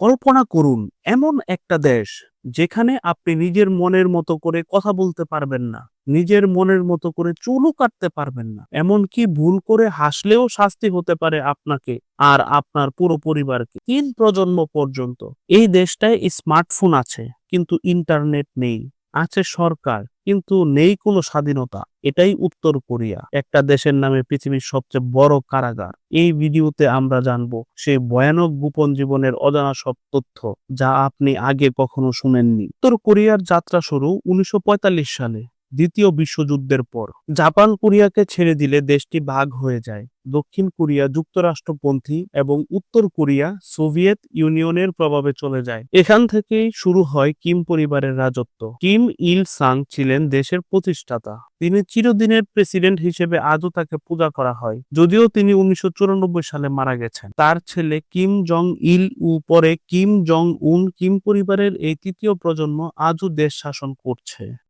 কল্পনা করুন, এমন একটা দেশ যেখানে আপনি নিজের মনের মতো করে কথা বলতে পারবেন না, নিজের মনের মতো করে চুলও কাটতে পারবেন না। এমনকি ভুল করে হাসলেও শাস্তি হতে পারে আপনাকে আর আপনার পুরো পরিবারকে। তিন প্রজন্ম পর্যন্ত এই দেশটায় স্মার্টফোন আছে, কিন্তু ইন্টারনেট নেই, আছে সরকার। কিন্তু নেই কোনো স্বাধীনতা, এটাই উত্তর কোরিয়া। একটা দেশের নামে পৃথিবীর সবচেয়ে বড় কারাগার। এই ভিডিওতে আমরা জানব সেই ভয়ানক গোপন জীবনের অজানা সব তথ্য যা আপনি আগে কখনো শুনেননি। উত্তর কোরিয়ার যাত্রা শুরু উনিশশো পঁয়তাল্লিশ সালে। দ্বিতীয় বিশ্বযুদ্ধের পর। জাপান কোরিয়াকে ছেড়ে দিলে দেশটি ভাগ হয়ে যায়। দক্ষিণ কোরিয়া যুক্তরাষ্ট্রপন্থী এবং উত্তর কোরিয়া সোভিয়েত ইউনিয়নের প্রভাবে চলে যায়। এখান থেকেই শুরু হয় কিম পরিবারের রাজত্ব। কিম ইল সাং ছিলেন দেশের প্রতিষ্ঠাতা। তিনি চিরদিনের প্রেসিডেন্ট হিসেবে আজও তাকে পূজা করা হয়। যদিও তিনি উনিশশো চুরানব্বই সালে মারা গেছেন। তার ছেলে কিম জং ইল উ পরে কিম জং উন কিম পরিবারের এই তৃতীয় প্রজন্ম আজও দেশ শাসন করছে।